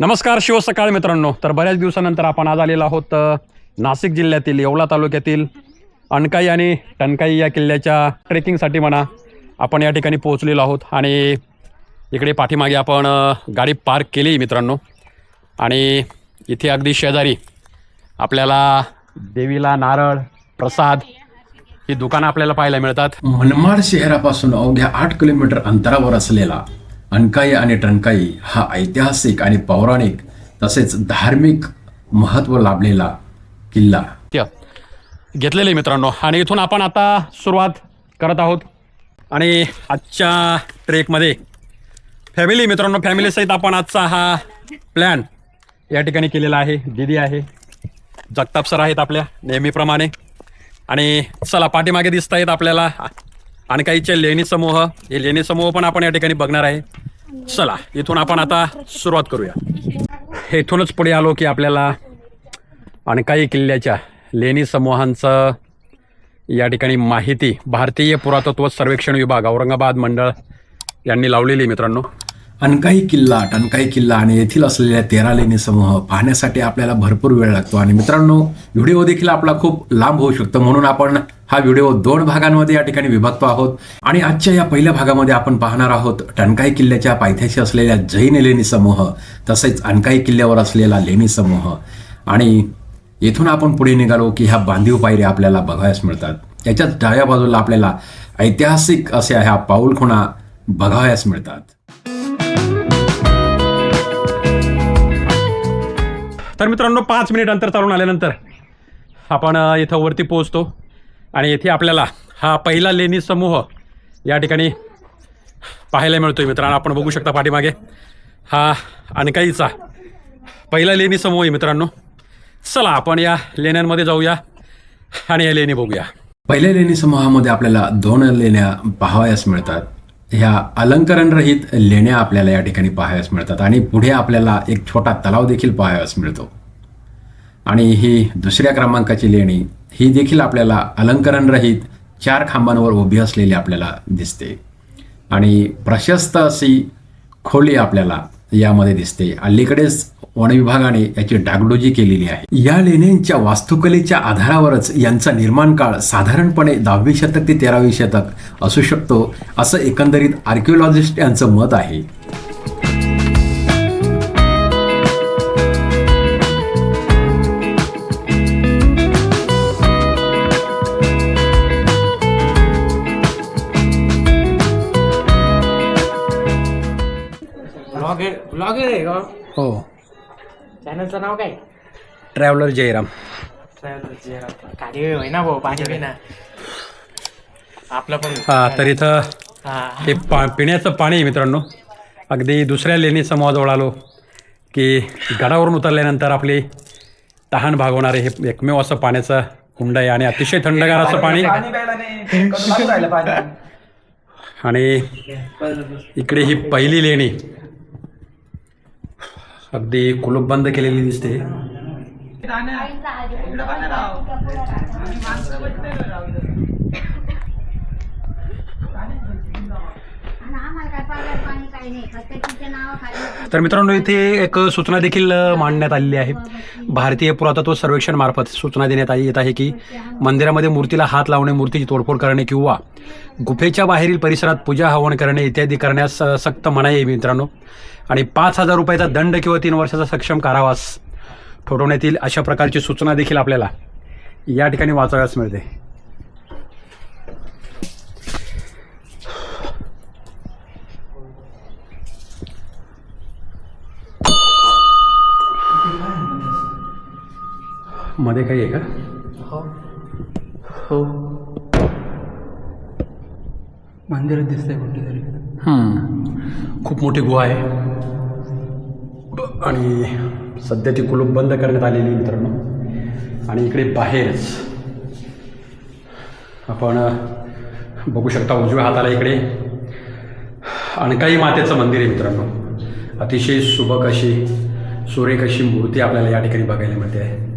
नमस्कार शिवसकाळ मित्रांनो. तर बऱ्याच दिवसानंतर आपण आज आलेलो आहोत नाशिक जिल्ह्यातील येवला तालुक्यातील अणकाई आणि टणकाई या किल्ल्याच्या ट्रेकिंगसाठी म्हणा आपण या ठिकाणी पोहोचलेलो आहोत. आणि इकडे पाठीमागे आपण गाडी पार्क केली मित्रांनो. आणि इथे अगदी शेजारी आपल्याला देवीला नारळ प्रसाद ही दुकानं आपल्याला पाहायला मिळतात. मनमाड शहरापासून अवघ्या आठ किलोमीटर अंतरावर असलेला अणकाई आणि टणकाई हा ऐतिहासिक आणि पौराणिक तसेच धार्मिक महत्त्व लाभलेला किल्ला. त्या घेतलेले मित्रांनो आणि इथून आपण आता सुरुवात करत आहोत. आणि आजच्या ट्रेकमध्ये फॅमिली मित्रांनो फॅमिलीसहित आपण आजचा हा प्लॅन या ठिकाणी केलेला आहे. दिदी आहे जगताप सर आहेत आपल्या नेहमीप्रमाणे. आणि चला पाठीमागे दिसत आहेत आपल्याला आणकाईचे लेणी समूह. हे लेणी समूह पण आपण या ठिकाणी बघणार आहे. चला इथून आपण आता सुरुवात करूया. इथूनच पुढे आलो की आपल्याला अणकाई किल्ल्याच्या लेणी समूहांचं या ठिकाणी माहिती भारतीय पुरातत्व सर्वेक्षण विभाग औरंगाबाद मंडळ यांनी लावलेली आहे मित्रांनो. अणकाई किल्ला टणकाई किल्ला आणि येथील असलेल्या तेरा लेणी समूह पाहण्यासाठी आपल्याला भरपूर वेळ लागतो. आणि मित्रांनो व्हिडिओ देखील आपला खूप लांब होऊ शकतो. म्हणून आपण हा व्हिडिओ दोन भागांमध्ये या ठिकाणी विभागतो आहोत. आणि आजच्या या पहिल्या भागामध्ये आपण पाहणार आहोत टणकाई किल्ल्याच्या पायथ्याशी असलेल्या जैन लेणी समूह तसेच अणकाई किल्ल्यावर असलेला लेणी समूह. आणि येथून आपण पुढे निघालो की ह्या बांधीव पायऱ्या आपल्याला बघायस मिळतात. याच्याच डाव्या बाजूला आपल्याला ऐतिहासिक अशा ह्या पाऊलखुणा बघावयास मिळतात. तर मित्रांनो पाच मिनिट अंतर चालून आल्यानंतर आपण इथं वरती पोहोचतो. आणि येथे आपल्याला हा पहिला लेणी समूह या ठिकाणी पाहायला मिळतोय मित्रांनो. आपण बघू शकता पाठीमागे. हा अणकाईचा पहिला लेणी समूह आहे मित्रांनो. चला आपण या लेण्यांमध्ये जाऊया आणि या लेणी बघूया. पहिल्या लेणी समूहामध्ये आपल्याला दोन लेण्या पाहावयास मिळतात. ह्या अलंकरणरहित लेण्या आपल्याला या ठिकाणी पाहावयास मिळतात आणि पुढे आपल्याला एक छोटा तलाव देखील पाहावयास मिळतो. आणि ही दुसऱ्या क्रमांकाची लेणी ही देखील आपल्याला अलंकरणरहित चार खांबांवर उभी असलेली आपल्याला दिसते. आणि प्रशस्त अशी खोली आपल्याला यामध्ये दिसते. अलीकडेच वनविभागाने याची डागडोजी केलेली आहे. या लेण्यांच्या वास्तुकलेच्या आधारावरच यांचा निर्माण काळ साधारणपणे दहावी शतक ते तेरावी शतक असू शकतो असं एकंदरीत आर्किओलॉजिस्ट यांचं मत आहे. हो. चॅनलचं नाव काय? ट्रॅव्हलर जयराम. होय ना भाऊ पाणी पिना आपलं पण हा तर इथं हा. हे पा पिण्याचं पाणी आहे मित्रांनो. अगदी दुसऱ्या लेणी समूहाजवळ आलो की गडावरून उतरल्यानंतर आपली तहान भागवणारे हे एकमेव असं पाण्याचं कुंड आहे आणि अतिशय थंडगार असं पाणी? आणि इकडे ही पहिली लेणी. अगदी कुलूप बंद केलेली दिसते काय पाण्यात पाणी काही नाही फक्त तिच्या नावाखाली तर मित्रांनो इथे एक सूचना देखील मांडण्यात आलेली आहे. भारतीय पुरातत्व सर्वेक्षण मार्फत सूचना देण्यात आली येत आहे की मंदिरामध्ये मूर्तीला हात लावणे मूर्तीची तोडफोड करणे किंवा गुफेच्या बाहेरील परिसरात पूजा हवन करणे इत्यादी करण्यास सक्त मनाई आहे मित्रांनो. आणि पाच हजार रुपयाचा दंड किंवा तीन वर्षाचा सक्षम कारावास ठोठवण्यात येईल अशा प्रकारची सूचना देखील आपल्याला या ठिकाणी वाचाव्यास मिळते. मध्ये काही आहे का? हो. मंदिर दिसतंय कुठेतरी. हम्म. खूप मोठी गुहा आहे. आणि सध्या ती कुलूप बंद करण्यात आलेली मित्रांनो. आणि इकडे बाहेरच आपण बघू शकता उजव्या हाताला इकडे अणकाई मातेचं मंदिर आहे मित्रांनो. अतिशय सुबक अशी सुरेख अशी मूर्ती आपल्याला या ठिकाणी बघायला मिळते. आहे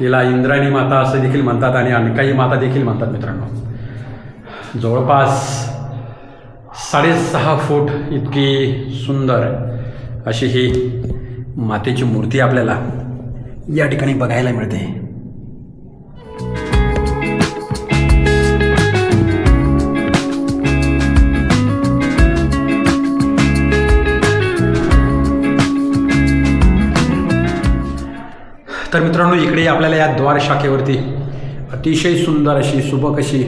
हिला इंद्राणी माता असं देखील म्हणतात आणि अणकाई माता देखील म्हणतात मित्रांनो. जवळपास साडेसहा फूट इतकी सुंदर अशी ही मातेची मूर्ती आपल्याला या ठिकाणी बघायला मिळते. तर मित्रांनो इकडे आपल्याला या द्वार शाखेवरती अतिशय सुंदर अशी सुबक अशी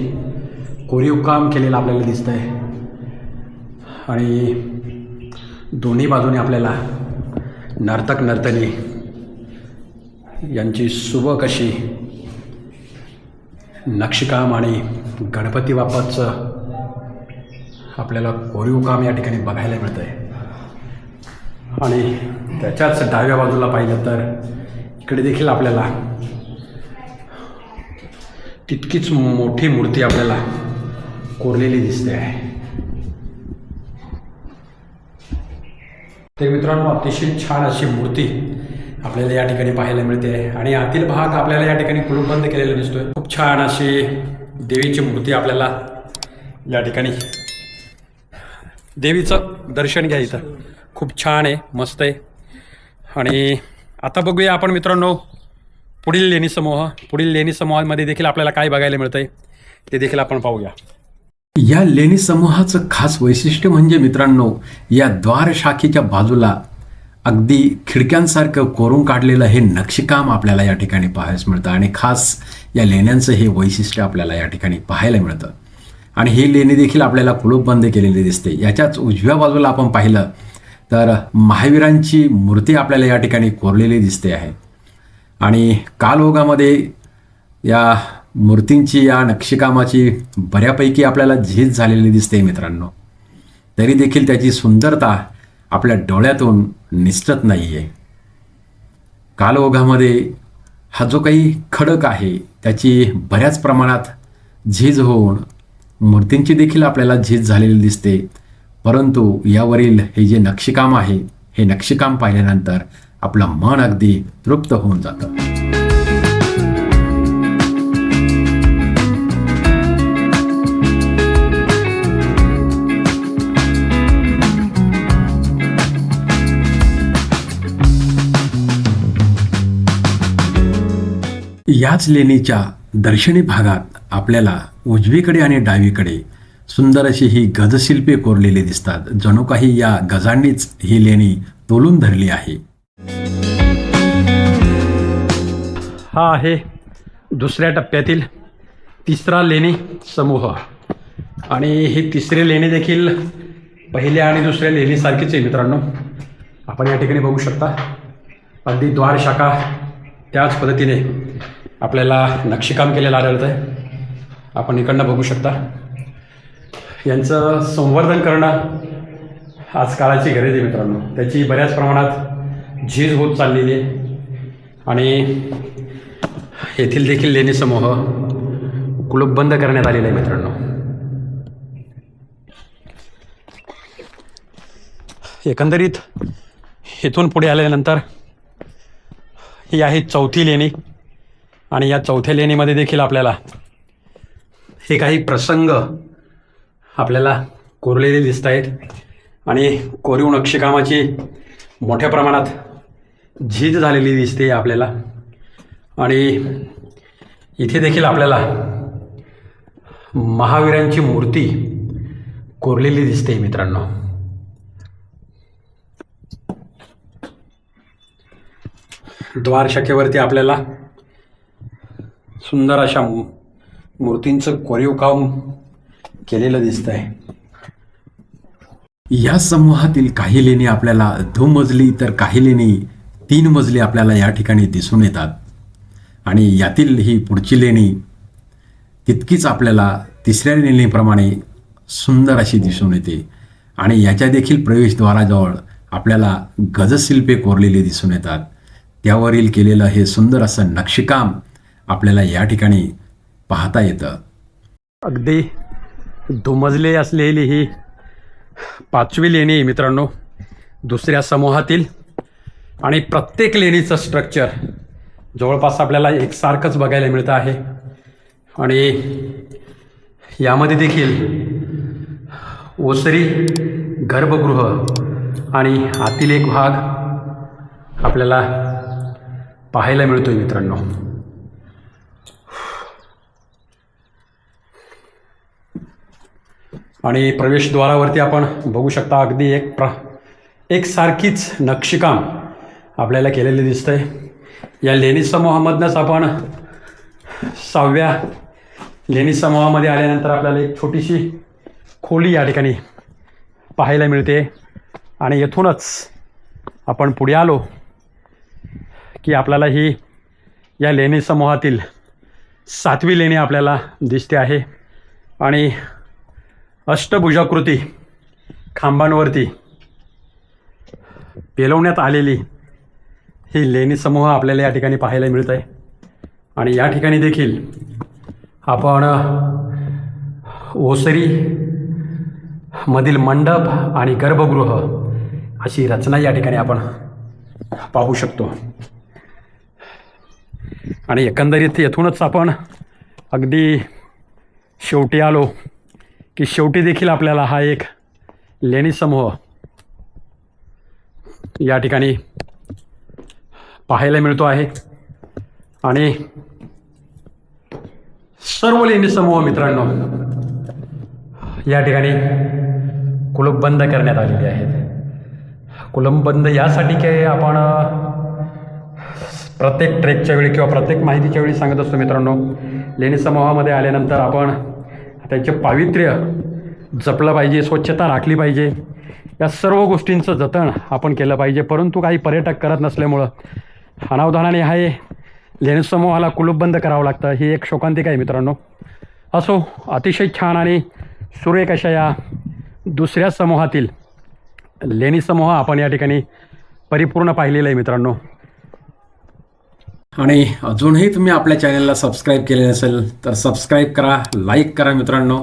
कोरीव काम केलेलं आपल्याला दिसतं आहे आणि दोन्ही बाजूने आपल्याला नर्तक नर्तनी यांची सुबक अशी नक्षीकाम आणि गणपती बाप्पाचं आपल्याला कोरीव काम या ठिकाणी बघायला मिळतं आहे आणि त्याच्याच डाव्या बाजूला पाहिलं तर इकडे देखील आपल्याला. तितकीच मोठी मूर्ती आपल्याला कोरलेली दिसते आहे. ते मित्रांनो अतिशय छान अशी मूर्ती आपल्याला या ठिकाणी पाहायला मिळते आहे. आणि आतील भाग आपल्याला या ठिकाणी कुलूपबंद केलेला दिसतोय. खूप छान अशी देवीची मूर्ती आपल्याला या ठिकाणी देवीचं दर्शन घ्या इथं. खूप छान आहे मस्त आहे. आणि आता बघूया आपण मित्रांनो पुढील लेणी समूह पुढील लेणी समूहामध्ये देखील आपल्याला काय बघायला मिळतंय ते देखील आपण पाहूया. या लेणी समूहाचं खास वैशिष्ट्य म्हणजे मित्रांनो या द्वार शाखेच्या बाजूला अगदी खिडक्यांसारखं कोरून काढलेलं हे नक्षीकाम आपल्याला या ठिकाणी पाहायला मिळतं आणि खास या लेण्यांचं हे वैशिष्ट्य आपल्याला या ठिकाणी पाहायला मिळतं. आणि ही लेणी देखील आपल्याला कुलूपबंद केलेली दिसते. याच्याच उजव्या बाजूला आपण पाहिलं तर महावीरांची मूर्ती आपल्याला या ठिकाणी कोरलेली दिसते आहे. आणि कालओगामध्ये या मूर्तींची या नक्षीकामाची बऱ्यापैकी आपल्याला झीज झालेली दिसते मित्रांनो. तरी देखील त्याची सुंदरता आपल्या डोळ्यातून निसटत नाही आहे कालओघामध्ये हा जो काही खडक आहे त्याची बऱ्याच प्रमाणात झीज होऊन मूर्तींची देखील आपल्याला झीज झालेली दिसते. परंतु यावरील हे जे नक्षीकाम आहे हे नक्षीकाम पाहिल्यानंतर आपलं मन अगदी तृप्त होऊन जातं. याच लेणीच्या दर्शनी भागात आपल्याला उजवीकडे आणि डावीकडे सुंदर अशी ही गजशिल्पे कोरलेली दिसतात. जणू काही या गजांनीच ही लेणी तोलून धरली आहे. हा आहे दुसऱ्या टप्प्यातील तिसरा लेणी समूह. आणि ही तिसरी लेणी देखील पहिल्या आणि दुसऱ्या लेणीसारखीच आहे मित्रांनो. आपण या ठिकाणी बघू शकता. अगदी द्वार शाखा त्याच पद्धतीने आपल्याला नक्षीकाम केलेलं आढळतं आहे आपण इकडनं बघू शकता. यांचं संवर्धन करणं आज काळाची गरज आहे मित्रांनो. त्याची बऱ्याच प्रमाणात झीज होत चाललेली आहे. आणि येथील देखील लेणी समूह कुलूपबंद करण्यात आलेला आहे मित्रांनो. एकंदरीत इथून पुढे आल्यानंतर ही आहे चौथी लेणी. आणि या चौथ्या लेणीमध्ये देखील आपल्याला हे काही प्रसंग आपल्याला कोरलेले दिसत आहेत. आणि कोरीव नक्षीकामाची मोठ्या प्रमाणात झीज झालेली दिसते आपल्याला. आणि इथे देखील आपल्याला महावीरांची मूर्ती कोरलेली दिसते मित्रांनो. द्वारशाखेवरती आपल्याला सुंदर अशा मूर्तींचं कोरीव काम केलेलं दिसतं आहे या समूहातील काही लेणी आपल्याला दोन मजली तर काही लेणी तीन मजली आपल्याला या ठिकाणी दिसून येतात. आणि यातील ही पुढची लेणी तितकीच आपल्याला तिसऱ्या लेणीप्रमाणे सुंदर अशी दिसून येते. आणि याच्या देखील प्रवेशद्वाराजवळ आपल्याला गजशिल्पे कोरलेली दिसून येतात. त्यावरील केलेलं हे सुंदर असं नक्षीकाम आपल्याला या ठिकाणी पाहता येतं. अगदी दुमजले असलेली ही पाचवी लेणी आहे मित्रांनो. दुसऱ्या समूहातील आणि प्रत्येक लेणीचं स्ट्रक्चर जवळपास आपल्याला एकसारखंच बघायला मिळतं आहे. आणि यामध्ये देखील ओसरी गर्भगृह आणि आतील एक भाग आपल्याला पाहायला मिळतोय मित्रांनो. आणि प्रवेशद्वारावरती आपण बघू शकता अगदी एक प्र एकसारखीच नक्षीकाम आपल्याला केलेले दिसतंय. या लेणी समूहामधनंच आपण सहाव्या लेणी समूहामध्ये आल्यानंतर आपल्याला एक छोटीशी खोली या ठिकाणी पाहायला मिळते. आणि येथूनच आपण पुढे आलो की आपल्याला ही या लेणी समूहातील सातवी लेणी आपल्याला दिसते आहे. आणि अष्टभुजाकृती खांबांवरती पेलवण्यात आलेली ही लेणी समूह आपल्याला या ठिकाणी पाहायला मिळत आहे. आणि या ठिकाणी देखील आपण ओसरी मधील मंडप आणि गर्भगृह अशी रचना या ठिकाणी आपण पाहू शकतो. आणि एकंदरीत येथूनच आपण अगदी शेवटी आलो. की शेवटी देखील आपल्याला हा एक लेणी समूह या ठिकाणी पाहायला मिळतो आहे. आणि सर्व लेणी समूह मित्रांनो या ठिकाणी कुलूपबंद करण्यात आलेले आहेत. कुलूपबंद यासाठी की आपण प्रत्येक ट्रेकच्या वेळी किंवा प्रत्येक माहितीच्या वेळी सांगत असतो मित्रांनो लेणी समूहामध्ये आल्यानंतर आपण त्यांचे पावित्र्य जपलं पाहिजे स्वच्छता राखली पाहिजे. या सर्व गोष्टींचं जतन आपण केलं पाहिजे. परंतु काही पर्यटक करत नसल्यामुळं अनावधानाने आहे. लेणी समूहाला कुलूपबंद करावं लागतं. ही एक शोकांतिका आहे मित्रांनो. असो अतिशय छान आणि सुरेख अशा या दुसऱ्या समूहातील लेणी समूह आपण या ठिकाणी परिपूर्ण पाहिलेलं आहे मित्रांनो. आणि अजूनही तुम्ही आपल्या चॅनलला सबस्क्राईब केले नसेल तर सबस्क्राईब करा लाईक करा मित्रांनो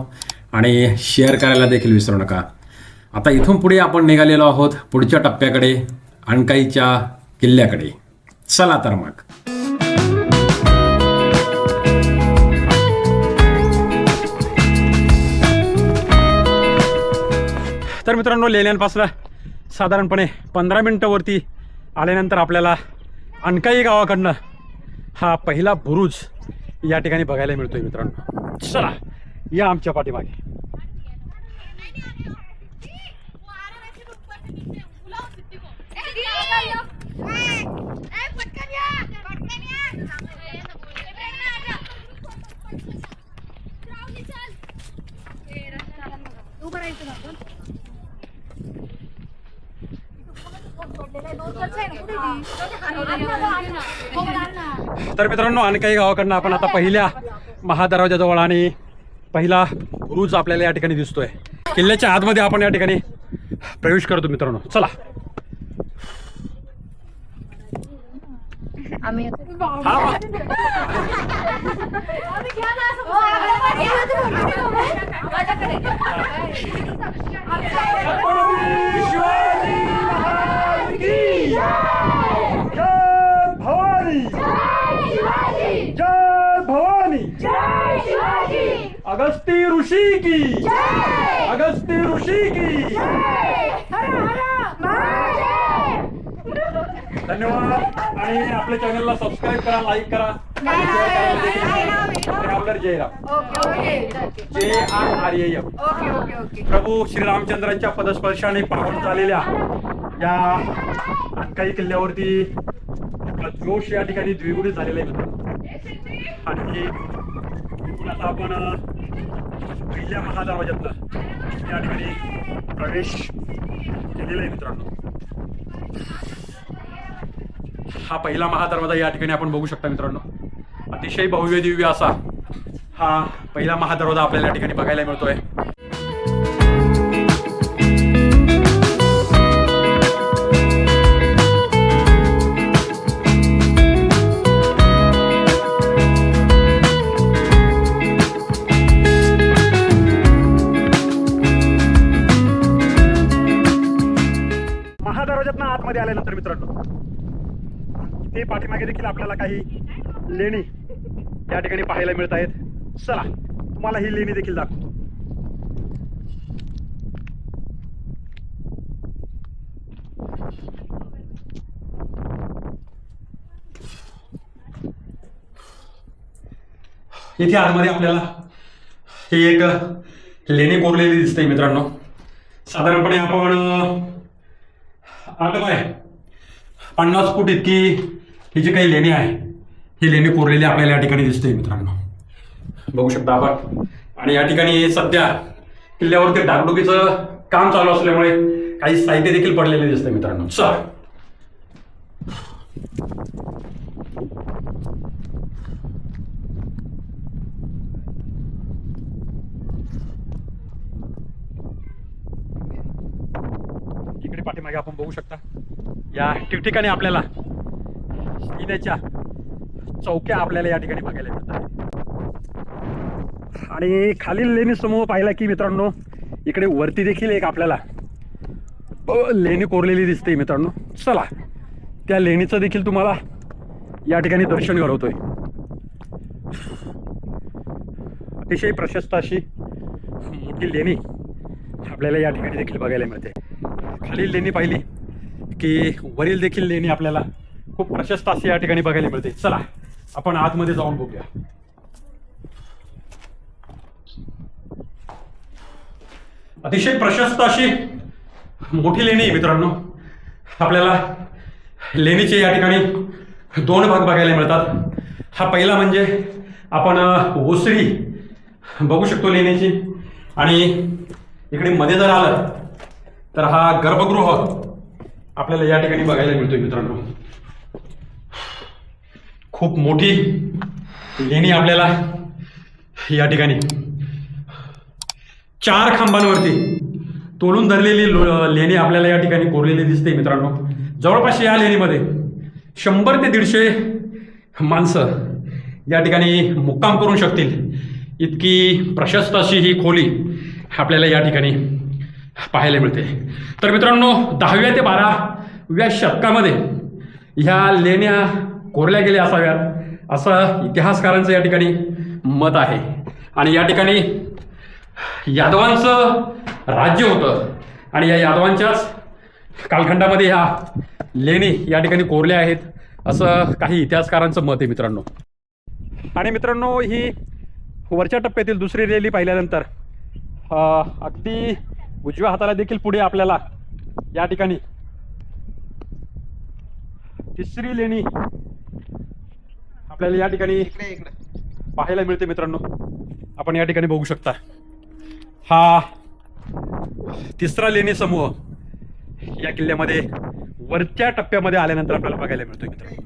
आणि शेअर करायला देखील विसरू नका. आता इथून पुढे आपण निघालेलो आहोत पुढच्या टप्प्याकडे अणकाईच्या किल्ल्याकडे. चला तर मग. तर मित्रांनो लेण्यांपासून साधारणपणे पंधरा मिनटावरती आल्यानंतर आपल्याला अणकाई गावाकडनं हा पहिला बुरुज या ठिकाणी बघायला मिळतोय मित्रांनो. चला या आमच्या पाठीमागे. तर मित्रांनो अनकाई गावाकडनं आपण आता पहिल्या महादरवाजाजवळ आणि पहिला बुरुज आपल्याला या ठिकाणी दिसतोय. किल्ल्याच्या आतमध्ये आपण या ठिकाणी प्रवेश करतो मित्रांनो. चला. हा, हा. भवानी! जय भवानी! अगस्ती ऋषी की! अगस्ती ऋषी की! धन्यवाद. आणि आपल्या चॅनलला सबस्क्राईब करा लाईक करा. Traveller Jairam J R R M प्रभू श्रीरामचंद्रांच्या पदस्पर्शाने पावन झालेल्या या काही किल्ल्यावरती आपला जोश या ठिकाणी द्विगुणित झालेला आहे. आणि आता आपण पहिल्या महादरवाज्यातनं या ठिकाणी प्रवेश केलेला आहे मित्रांनो. हा पहिला महादरवाजा या ठिकाणी आपण बघू शकता मित्रांनो. अतिशय भव्य दिव्य असा हा पहिला महादरवाजा आपल्याला या ठिकाणी बघायला मिळतोय. देखील आपल्याला काही लेणी त्या ठिकाणी पाहायला मिळत आहेत. चला तुम्हाला ही लेणी देखील दाखवतो. इथे आतमध्ये आपल्याला ही एक लेणी कोरलेली दिसते मित्रांनो. साधारणपणे आपण आठ काय पन्नास फूट इतकी ही जी काही लेणी आहे ही लेणी कोरलेली आपल्याला या ठिकाणी दिसते मित्रांनो. बघू शकता आपण. आणि या ठिकाणी सध्या किल्ल्यावरती डागडुकीचं काम चालू असल्यामुळे काही साहित्य देखील पडलेले दिसते मित्रांनो. सर इकडे पाठीमागे आपण बघू शकता. या ठिकठिकाणी आपल्याला सीमेच्या चौक्या आपल्याला या ठिकाणी बघायला मिळतात. आणि खालील लेणी समूह पाहिला की मित्रांनो इकडे वरती देखील एक आपल्याला लेणी कोरलेली दिसते मित्रांनो. चला त्या लेणीचं देखील तुम्हाला या ठिकाणी दर्शन घडवतोय. अतिशय प्रशस्त अशी मोठी लेणी आपल्याला या ठिकाणी देखील बघायला मिळते. खालील लेणी पाहिली की वरील देखील लेणी आपल्याला खूप प्रशस्त अशी या ठिकाणी बघायला मिळते. चला आपण आतमध्ये जाऊन बघूया. अतिशय प्रशस्त अशी मोठी लेणी आहे मित्रांनो. आपल्याला लेणीचे या ठिकाणी दोन भाग बघायला मिळतात. हा पहिला म्हणजे आपण ओसरी बघू शकतो लेणीची. आणि इकडे मध्ये जर आलं तर हा गर्भगृह आपल्याला या ठिकाणी बघायला मिळतोय मित्रांनो. खूप मोठी लेणी आपल्याला या ठिकाणी. चार खांबांवरती तोलून धरलेली लो- लेणी आपल्याला या ठिकाणी कोरलेली दिसते मित्रांनो. जवळपास या लेणीमध्ये शंभर ते दीडशे माणसं या ठिकाणी मुक्काम करू शकतील. इतकी प्रशस्त अशी ही खोली आपल्याला या ठिकाणी पाहायला मिळते. तर मित्रांनो दहाव्या ते बाराव्या शतकामध्ये ह्या लेण्या कोरल्या गेल्या असाव्यात. असं इतिहासकारांचं या ठिकाणी मत आहे. आणि या ठिकाणी यादवांचं राज्य होतं. आणि या यादवांच्याच कालखंडामध्ये ह्या लेणी या ठिकाणी कोरल्या आहेत असं काही इतिहासकारांचं मत आहे मित्रांनो. आणि मित्रांनो ही वरच्या टप्प्यातील दुसरी लेणी पाहिल्यानंतर अं, अगदी उजव्या हाताला देखील पुढे आपल्याला या ठिकाणी तिसरी लेणी आपल्याला या ठिकाणी पाहायला मिळते मित्रांनो. आपण या ठिकाणी बघू शकता. हा तिसरा लेणी समूह या किल्ल्यामध्ये वरच्या टप्प्यामध्ये आल्यानंतर आपल्याला बघायला मिळतोय मित्रांनो.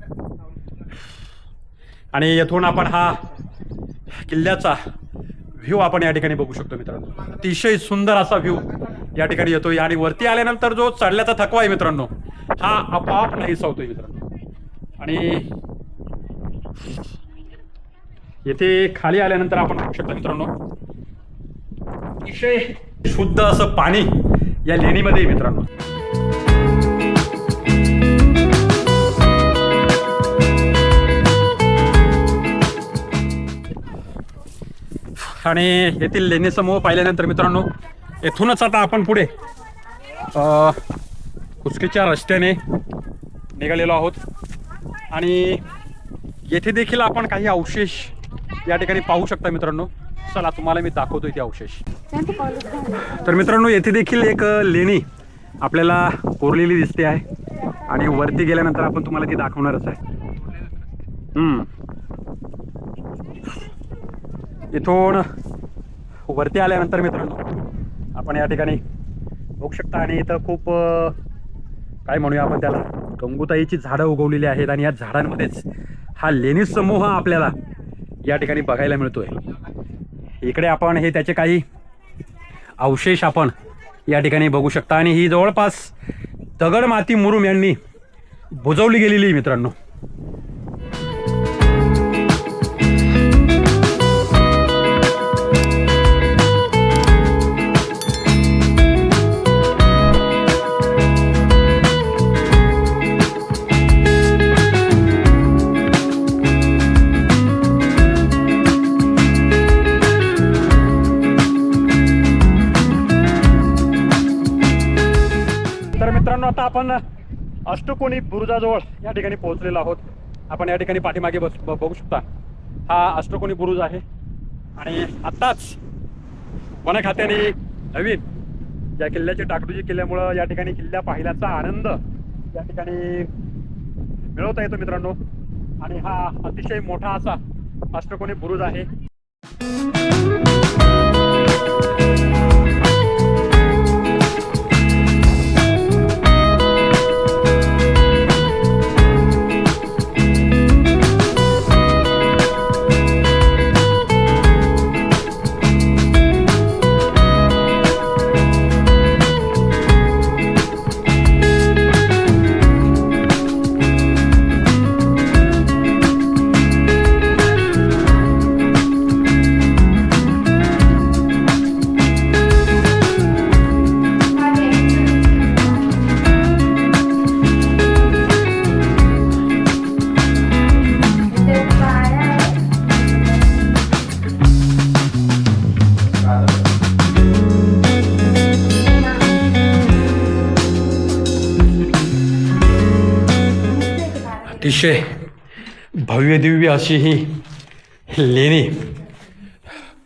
आणि येथून आपण हा किल्ल्याचा व्ह्यू आपण या ठिकाणी बघू शकतो मित्रांनो. अतिशय सुंदर असा व्ह्यू या ठिकाणी येतोय आणि वरती आल्यानंतर जो चढल्याचा थकवा आहे मित्रांनो हा आपोआप नाहीसा होतोय मित्रांनो. आणि येथे खाली आल्यानंतर आपण बघू शकता मित्रांनो. अतिशय शुद्ध असं पाणी या लेणीमध्ये मित्रांनो. आणि येथील लेणीसमूह पाहिल्यानंतर मित्रांनो येथूनच आता आपण पुढे अ, कुचकीच्या रस्त्याने निघालेलो आहोत. आणि येथे देखील आपण काही अवशेष या ठिकाणी पाहू शकता मित्रांनो. चला तुम्हाला मी दाखवतोय ते अवशेष. तर मित्रांनो येथे देखील एक लेणी आपल्याला कोरलेली दिसते आहे आणि वरती गेल्यानंतर आपण तुम्हाला ती दाखवणारच आहे. इथून वरती आल्यानंतर मित्रांनो आपण या ठिकाणी बघू शकता आणि इथं खूप काय म्हणूया आपण त्याला गंगुताईची झाडं उगवलेली आहेत आणि या झाडांमध्येच हा लेणी समूह आपल्याला या ठिकाणी बघायला मिळतोय. इकडे आपण हे त्याचे काही अवशेष आपण या ठिकाणी बघू शकता. आणि ही जवळपास दगड माती मुरुम यांनी बुजवली गेलेली आहे मित्रांनो. अष्टकोनी बुरुजाजवळ या ठिकाणी पोहोचलेलो आहोत. आपण या ठिकाणी पाठीमागे बस बघू शकता. हा अष्टकोणी बुरुज आहे. आणि आत्ताच वन खात्याने नवीन या किल्ल्याची टाकडूजी केल्यामुळं या ठिकाणी किल्ला पाहिल्याचा आनंद या ठिकाणी मिळवता येतो मित्रांनो. आणि हा अतिशय मोठा असा अष्टकोणी बुरुज आहे. अतिशय भव्यदिव्य अशी ही लेणी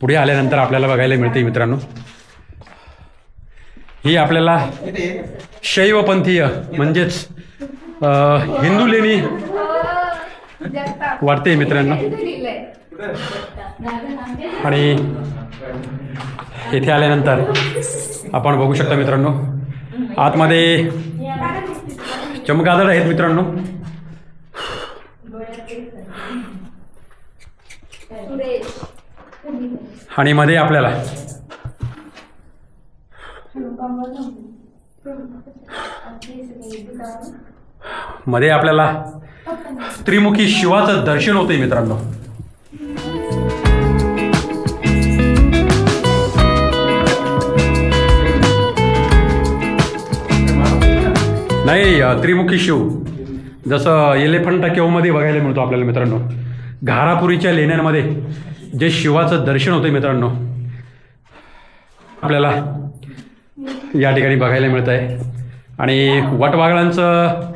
पुढे आल्यानंतर आपल्याला बघायला मिळते मित्रांनो. ही आपल्याला शैवपंथीय म्हणजेच हिंदू लेणी वाटते मित्रांनो. आणि इथे आल्यानंतर आपण बघू शकता मित्रांनो आतमध्ये चमगादड आहेत मित्रांनो. आणि मध्ये आपल्याला. मध्ये आपल्याला त्रिमुखी शिवाचं दर्शन होतंय मित्रांनो. नाही त्रिमुखी शिव. जसं एलिफंटा केवमध्ये बघायला मिळतो आपल्याला मित्रांनो. घारापुरीच्या लेण्यांमध्ये जे शिवाचं दर्शन होतं मित्रांनो आपल्याला या ठिकाणी बघायला मिळत आहे आणि वटवागळांचं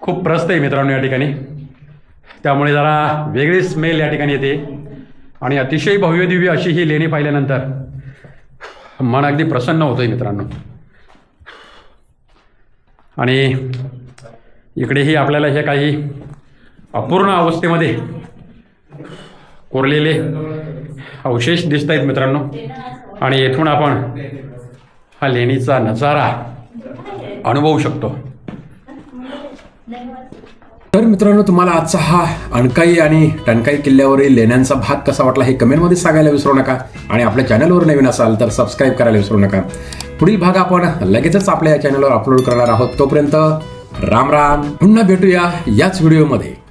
खूप प्रस्त आहे मित्रांनो या ठिकाणी. त्यामुळे जरा वेगळी स्मेल या ठिकाणी येते. आणि अतिशय भव्यदिव्य अशी ही लेणी पाहिल्यानंतर मन अगदी प्रसन्न होतंय मित्रांनो. आणि इकडेही आपल्याला हे काही अपूर्ण अवस्थेमध्ये कोरलेले अवशेष दिसत आहेत मित्रांनो. आणि येथून आपण हा लेणीचा नजारा अनुभवू शकतो. तर मित्रांनो तुम्हाला आजचा हा अणकाई आणि टणकाई किल्ल्यावरील लेण्यांचा भाग कसा वाटला हे कमेंटमध्ये सांगायला विसरू नका. आणि आपल्या चॅनलवर नवीन असाल तर सबस्क्राईब करायला विसरू नका. पुढील भाग आपण लगेचच आपल्या या चॅनलवर अपलोड करणार आहोत. तोपर्यंत राम राम. पुन्हा भेटूया याच व्हिडिओमध्ये